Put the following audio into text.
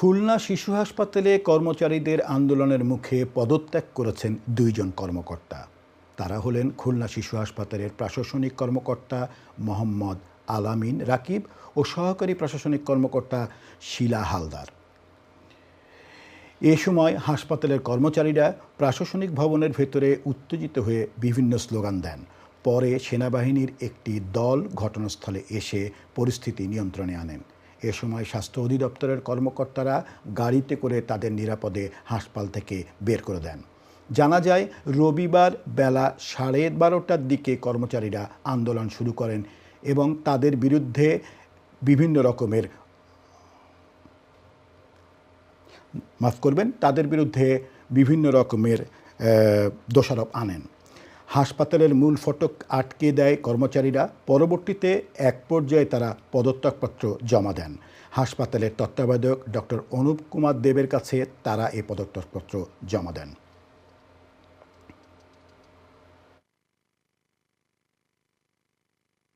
খুলনা শিশু হাসপাতালে কর্মচারীদের আন্দোলনের মুখে পদত্যাগ করেছেন দুইজন কর্মকর্তা। তারা হলেন খুলনা শিশু হাসপাতালের প্রশাসনিক কর্মকর্তা মোহাম্মদ আলামিন রাকিব ও সহকারী প্রশাসনিক কর্মকর্তা শিলা হালদার। এ সময় হাসপাতালের কর্মচারীরা প্রশাসনিক ভবনের ভেতরে উত্তেজিত হয়ে বিভিন্ন স্লোগান দেন। পরে সেনাবাহিনীর একটি দল ঘটনাস্থলে এসে পরিস্থিতি নিয়ন্ত্রণে আনেন। এ সময় স্বাস্থ্য অধিদপ্তরের কর্মকর্তারা গাড়িতে করে তাদের নিরাপদে হাসপাতাল থেকে বের করে দেন। জানা যায়, রবিবার বেলা সাড়ে বারোটার দিকে কর্মচারীরা আন্দোলন শুরু করেন এবং তাদের বিরুদ্ধে বিভিন্ন রকমের মাফ করবেন, তাদের বিরুদ্ধে বিভিন্ন রকমের দোষারোপ আনেন। হাসপাতালের মূল ফটক আটকে দেয় কর্মচারীরা। পরবর্তীতে এক পর্যায়ে তারা পদত্যাগপত্র জমা দেন। হাসপাতালের তত্ত্বাবধায়ক ডক্টর অনুপ কুমার দেবের কাছে তারা এই পদত্যাগপত্র জমা দেন।